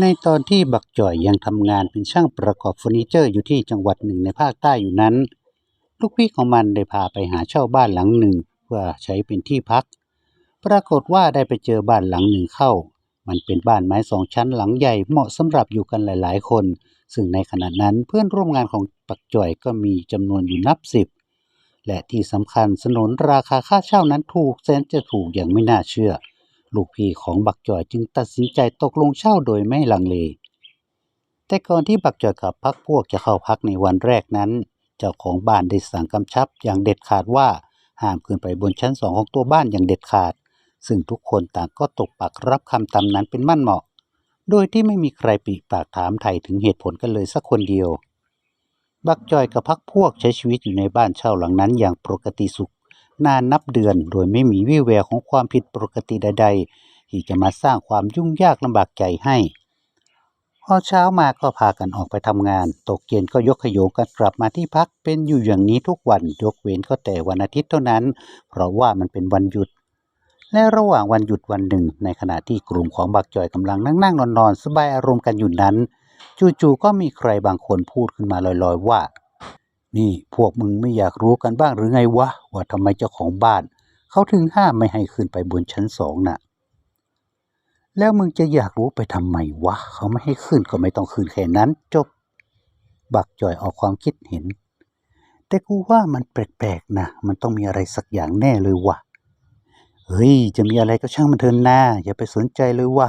ในตอนที่บักจ่อยยังทำงานเป็นช่างประกอบเฟอร์นิเจอร์อยู่ที่จังหวัดหนึ่งในภาคใต้อยู่นั้น ลูกพี่ของมันได้พาไปหาเช่าบ้านหลังหนึ่ง เพื่อใช้เป็นที่พัก ปรากฏว่าได้ไปเจอบ้านหลังหนึ่งเข้า มันเป็นบ้านไม้สองชั้นหลังใหญ่เหมาะสำหรับอยู่กันหลาย ๆ คน ซึ่งในขณะนั้นเพื่อนร่วมงานของบักจ่อยก็มีจำนวนอยู่นับสิบและที่สำคัญสนนราคาค่าเช่านั้นถูกแสนจะถูกอย่างไม่น่าเชื่อ ลูกพี่ของบักจ่อยจึงตัดสินใจตกลงเช่าโดยไม่ลังเล แต่ก่อนที่บักจ่อยกับพักพวกจะเข้าพักในวันแรกนั้น เจ้าของบ้านได้สั่งกำชับอย่างเด็ดขาดว่าห้ามขึ้นไปบนชั้นสองของตัวบ้านอย่างเด็ดขาด ซึ่งทุกคนต่างก็ตกปากรับคำตามนั้นเป็นมั่นเหมาะ โดยที่ไม่มีใครปีปากถามไถ่ถึงเหตุผลกันเลยสักคนเดียว บักจอยกับพักพวกใช้ชีวิตอยู่ในบ้านเช่าหลังนั้นอย่างปกติสุข นานนับเดือน โดยไม่มีวี่แววของความผิดปกติใด ๆ ที่จะมาสร้างความยุ่งยากลำบากใจให้ พอเช้ามาก็พากันออกไปทำงาน ตกเย็นก็ยกขยงกันกลับมาที่พักเป็นอยู่อย่างนี้ทุกวันยกเว้นก็แต่วันอาทิตย์เท่านั้น เพราะว่ามันเป็นวันหยุดและระหว่างวันหยุดวันหนึ่ง ในขณะที่กลุ่มของบักจอยกำลังนั่งๆนอนๆสบายอารมณ์กันอยู่นั้น จู่ๆก็มีใครบางคนพูดขึ้นมาลอยๆว่า นี่พวกมึงไม่อยากรู้กันบ้างหรือไงวะ ว่าทำไมเจ้าของบ้าน เขาถึงห้ามไม่ให้ขึ้นไปบนชั้นสองน่ะ แล้วมึงจะอยากรู้ไปทำไมวะ เขาไม่ให้ขึ้นก็ไม่ต้องขึ้นแค่นั้นจบ บักจอยออกความคิดเห็น แต่กูว่ามันแปลกๆนะ มันต้องมีอะไรสักอย่างแน่เลยวะเฮ้ย จะมีอะไรก็ช่างมันเถอะนาอย่าไปสนใจเลยวะ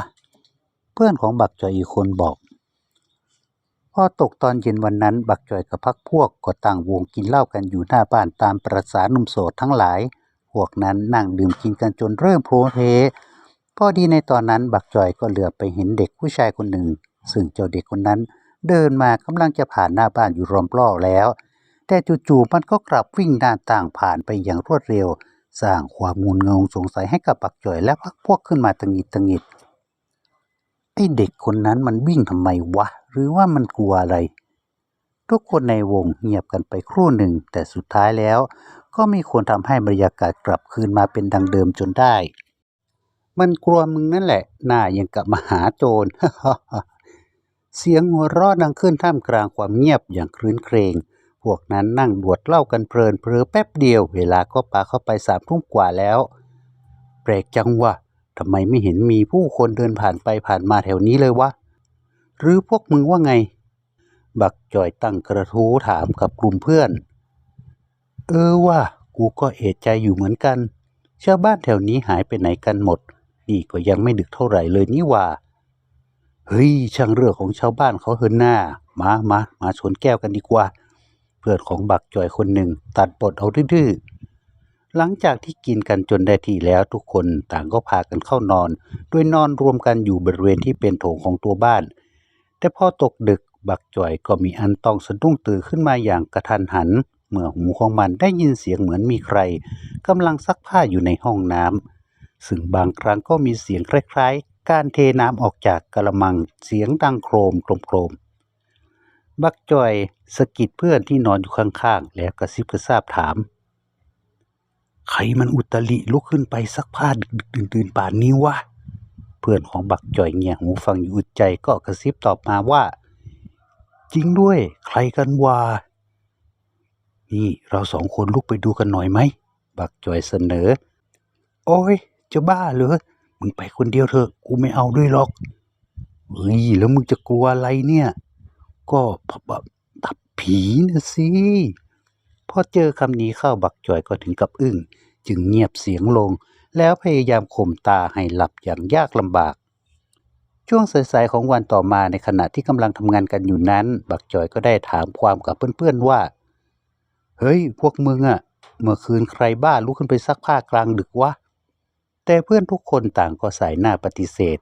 เพื่อนของบักจอยอีกคนบอก พอตกตอนเย็นวันนั้น บักจอยกับพักพวกก็ตั้งวงกินเหล้ากันอยู่หน้าบ้านตามประสาหนุ่มโสดทั้งหลาย พวกนั้นนั่งดื่มกินกันจนเริ่มโพลเพพอดีในตอนนั้นบักจอยก็เหลือบไปเห็นเด็กผู้ชายคนหนึ่ง ซึ่งเจ้าเด็กคนนั้น เดินมากำลังจะผ่านหน้าบ้านอยู่รอมรอบแล้ว แต่จู่ๆมันก็กลับวิ่งหน้าต่างผ่านไปอย่างรวดเร็ว สร้างความงุนงงสงสัยให้กับบักจอยและพักพวกขึ้นมาตะงิดตะงิดไอ้เด็กคนนั้นมันวิ่งทำไมวะ หรือว่ามันกลัวอะไร ทุกคนในวงเงียบกันไปครู่หนึ่ง แต่สุดท้ายแล้ว ก็มีคนทำให้บรรยากาศกลับคืนมาเป็นดังเดิมจนได้ มันกลัวมึงนั่นแหละ หน้ายังกับมหาโจรเสียงหัวเราะดังขึ้นท่ามกลางความเงียบอย่างครื้นเครง พวกนั้นนั่งดวดเล้ากันเพลินเพลอแป๊บเดียว เวลาก็ปาเข้าไปสามทุ่มกว่าแล้ว แปลกจังวะทำไมไม่เห็นมีผู้คนเดินผ่านไปผ่านมาแถวนี้เลยวะ หรือพวกมึงว่าไง บักจอยตั้งกระทู้ถามกับกลุ่มเพื่อน เออว่า กูก็เอะใจอยู่เหมือนกัน ชาวบ้านแถวนี้หายไปไหนกันหมด นี่ก็ยังไม่ดึกเท่าไหร่เลยนี่ว่า เฮ้ย ช่างเรื่องของชาวบ้านเขาเฮินหน้า มามามาชนแก้วกันดีกว่า เพื่อนของบักจอยคนหนึ่ง ตัดบทเอาดื้อๆหลังจากที่กินกันจนได้ที่แล้วทุกคนต่างก็พากันเข้านอน โดยนอนรวมกันอยู่บริเวณที่เป็นโถงของตัวบ้าน แต่พอตกดึกบักจอยก็มีอันต้องสะดุ้งตื่นขึ้นมาอย่างกระทันหัน เมื่อหูของมันได้ยินเสียงเหมือนมีใครกำลังซักผ้าอยู่ในห้องน้ำซึ่งบางครั้งก็มีเสียงคล้ายๆ การเทน้ำออกจากกระมังเสียงดังโครมโครมบักจอยสะกิดเพื่อนที่นอนอยู่ข้างๆ แล้วกระซิบกระซาบถาม ใครมันอุตลิลุกขึ้นไปซักผ้าดึกๆดื่นๆป่านนี้วะ เพื่อนของบักจ่อยเงี่ยหูฟังอยู่อึดใจก็กระซิบตอบมาว่า จริงด้วย ใครกันวะนี่เราสองคนลุกไปดูกันหน่อยไหม บักจ่อยเสนอ โอ้ยจะบ้าเหรอมึงไปคนเดียวเถอะกูไม่เอาด้วยหรอกเฮ้ยแล้วมึงจะกลัวอะไรเนี่ย ก็แบบตับผีนะสิพอเจอคำนี้เข้าบักจอยก็ถึงกับอึ้ง จึงเงียบเสียงลง แล้วพยายามข่มตาให้หลับอย่างยากลำบาก ช่วงสายๆของวันต่อมาในขณะที่กำลังทำงานกันอยู่นั้น บักจอยก็ได้ถามความกับเพื่อนๆว่า เฮ้ย พวกมึงอะเมื่อคืนใครบ้าลุกขึ้นไปซักผ้ากลางดึกวะ แต่เพื่อนทุกคนต่างก็สายหน้าปฏิเสธ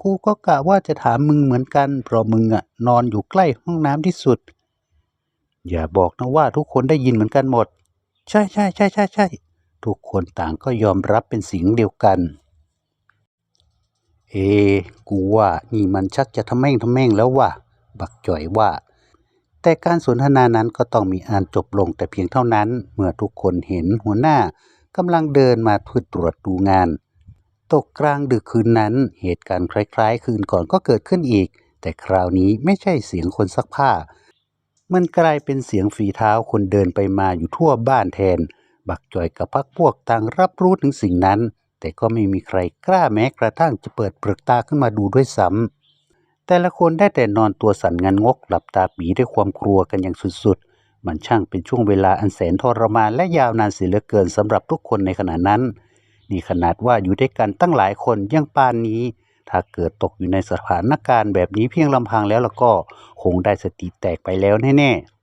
กูก็กะว่าจะถามมึงเหมือนกัน เพราะมึงอะนอนอยู่ใกล้ห้องน้ำที่สุด อย่าบอกนะว่าทุกคนได้ยินเหมือนกันหมด ใช่ใช่ใช่ใช่ใช่ ทุกคนต่างก็ยอมรับเป็นเสียงเดียวกัน เอ กูว่านี่มันชักจะทำแม่งทำแม่งแล้วว่ะ บักจ่อยว่า แต่การสนทนานั้นก็ต้องมีอันจบลงแต่เพียงเท่านั้น เมื่อทุกคนเห็นหัวหน้ากำลังเดินมาเพื่อตรวจดูงาน ตกกลางดึกคืนนั้น เหตุการณ์คล้าย ๆ คืนก่อนก็เกิดขึ้นอีก แต่คราวนี้ไม่ใช่เสียงคนซักผ้า มันกลายเป็นเสียงฝีเท้าคนเดินไปมาอยู่ทั่วบ้านแทน บักจ่อยกับพักพวกต่างรับรู้ถึงสิ่งนั้น แต่ก็ไม่มีใครกล้าแม้กระทั่งจะเปิดเปลือกตาขึ้นมาดูด้วยซ้ำแต่ละคนได้แต่นอนตัวสั่นงันงกหลับตาปีด้วยความกลัวกันอย่างสุดๆ มันช่างเป็นช่วงเวลาอันแสนทรมานและยาวนานเสียเหลือเกินสำหรับทุกคนในขณะนั้น นี่ขนาดว่าอยู่ด้วยกันตั้งหลายคนยังปานนี้ ถ้าเกิดตกอยู่ในสถานการณ์แบบนี้เพียงลำพังแล้วแล้วก็คงได้สติแตกไปแล้วแน่ๆ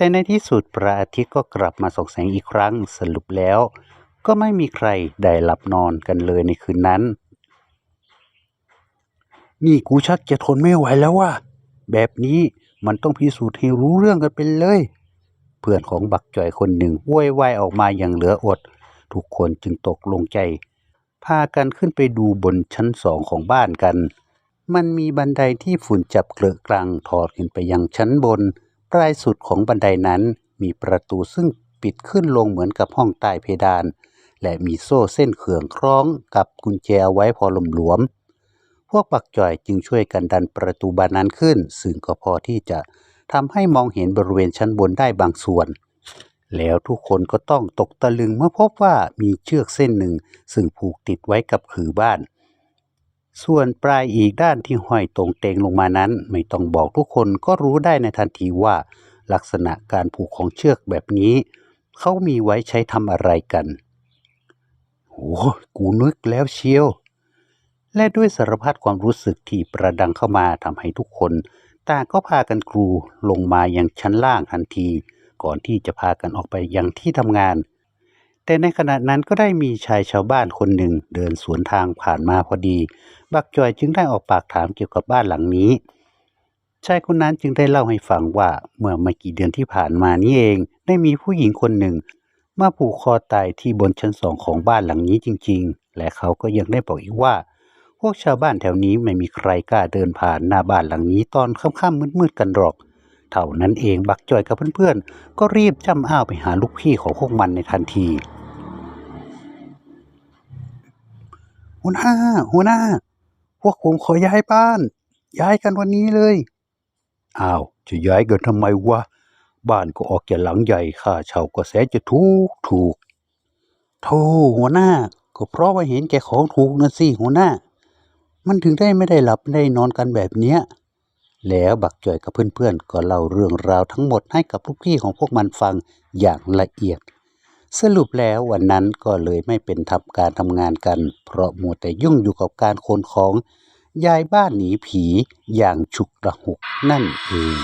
แต่ในที่สุดพระอาทิตย์ก็กลับมาส่องแสงอีกครั้งสรุปแล้ว ก็ไม่มีใครได้หลับนอนกันเลยในคืนนั้น นี่กูชักจะทนไม่ไหวแล้วว่ะแบบนี้มันต้องพิสูจน์ให้รู้เรื่องกันไปเลย เพื่อนของบักจ่อยคนหนึ่งโวยวายออกมาอย่างเหลืออด ทุกคนจึงตกลงใจ พากันขึ้นไปดูบนชั้นสองของบ้านกัน มันมีบันไดที่ฝุ่นจับเกลือกลางถอดขึ้นไปยังชั้นบน ปลายสุดของบันไดนั้นมีประตูซึ่งปิดขึ้นลงเหมือนกับห้องใต้เพดาน และมีโซ่เส้นเขื่องคล้องกับกุญแจเอาไว้พอหลวมๆพวกปักจ่อยจึงช่วยกันดันประตูบานนั้นขึ้น ซึ่งก็พอที่จะทำให้มองเห็นบริเวณชั้นบนได้บางส่วน แล้วทุกคนก็ต้องตกตะลึงเมื่อพบว่ามีเชือกเส้นหนึ่ง ซึ่งผูกติดไว้กับขือบ้าน ส่วนปลายอีกด้านที่ห้อยตรงเตงลงมานั้น ไม่ต้องบอกทุกคนก็รู้ได้ในทันทีว่า ลักษณะการผูกของเชือกแบบนี้ เขามีไว้ใช้ทำอะไรกันโอ้กูนึกแล้วเชียว และด้วยสารพัดความรู้สึกที่ประดังเข้ามาทำให้ทุกคน ต่างก็พากันกรูลงมายังชั้นล่างทันที ก่อนที่จะพากันออกไปยังที่ทำงาน แต่ในขณะนั้นก็ได้มีชายชาวบ้านคนหนึ่งเดินสวนทางผ่านมาพอดี บักจอยจึงได้ออกปากถามเกี่ยวกับบ้านหลังนี้ชายคนนั้นจึงได้เล่าให้ฟังว่าเมื่อไม่กี่เดือนที่ผ่านมานี่เองได้มีผู้หญิงคนหนึ่งมาผูกคอตายที่บนชั้นสองของบ้านหลังนี้จริง ๆ และเขาก็ยังได้บอกอีกว่า พวกชาวบ้านแถวนี้ไม่มีใครกล้าเดินผ่านหน้าบ้านหลังนี้ตอนค่ำๆมืดๆกันหรอก เท่านั้นเองบักจอยกับเพื่อนๆ ก็รีบจำอ้าวไปหาลูกพี่ของพวกมันในทันที หัวหน้า หัวหน้า พวกผมขอย้ายบ้าน ย้ายกันวันนี้เลย อ้าว จะย้ายกันทำไมวะ บ้านก็ออกจากหลังใหญ่ค่าเช่าก็แสนจะถูกถูกโธ่หัวหน้า ก็เพราะว่าเห็นแก่ของถูกนะสิหัวหน้า มันถึงได้ไม่ได้หลับไม่ได้นอนกันแบบเนี้ยแล้วบักจ่อยกับเพื่อนๆ ก็เล่าเรื่องราวทั้งหมดให้กับลูกพี่ของพวกมันฟังอย่างละเอียด สรุปแล้ววันนั้นก็เลยไม่เป็นทำการทำงานกัน เพราะมัวแต่ยุ่งอยู่กับการขนของยายบ้านหนีผีอย่างฉุกระหุกนั่นเอง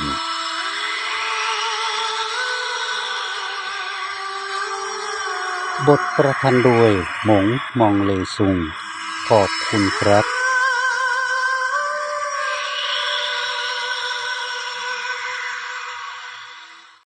บทประพันธ์โดยหมงมองเลซุง ขอบคุณครับ